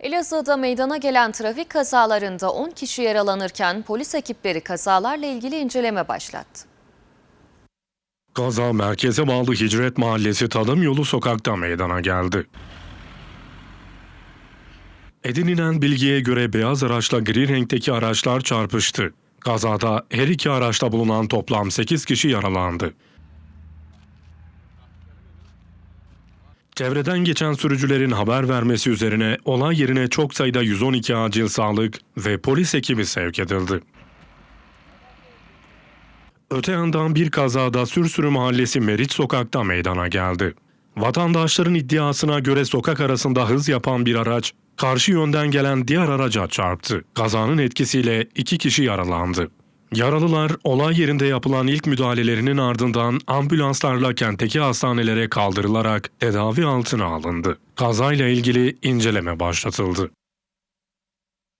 Elazığ'da meydana gelen trafik kazalarında 10 kişi yaralanırken polis ekipleri kazalarla ilgili inceleme başlattı. Gaza merkeze bağlı Hicret Mahallesi Tadım Yolu sokakta meydana geldi. Edinilen bilgiye göre beyaz araçla gri renkteki araçlar çarpıştı. Kazada her iki araçta bulunan toplam 8 kişi yaralandı. Çevreden geçen sürücülerin haber vermesi üzerine olay yerine çok sayıda 112 acil sağlık ve polis ekibi sevk edildi. Öte yandan bir kazada Sürsürü Mahallesi Meriç Sokak'ta meydana geldi. Vatandaşların iddiasına göre sokak arasında hız yapan bir araç karşı yönden gelen diğer araca çarptı. Kazanın etkisiyle iki kişi yaralandı. Yaralılar olay yerinde yapılan ilk müdahalelerinin ardından ambulanslarla kentteki hastanelere kaldırılarak tedavi altına alındı. Kazayla ilgili inceleme başlatıldı.